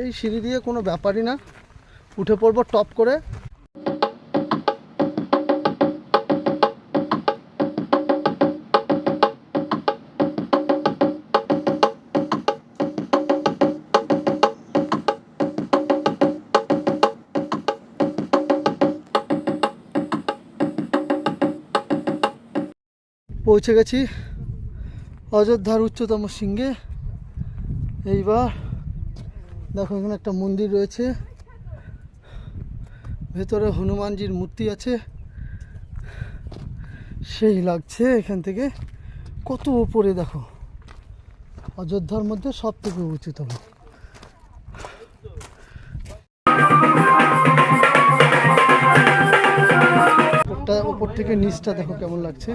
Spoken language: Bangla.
এই সিঁড়ি দিয়ে কোনো ব্যাপারই না। উঠে পড়ব টপ করে। পৌঁছে গেছি অযোধ্যার উচ্চতম শৃঙ্গে এইবার দেখো, এখানে একটা মন্দির রয়েছে। ভেতরে হনুমানজির মূর্তি আছে। সেই লাগছে এখান থেকে। কত উপরে দেখো, অযোধ্যার মধ্যে সব থেকে উঁচুতম। উপরটা, উপর থেকে নিচটা দেখো কেমন লাগছে।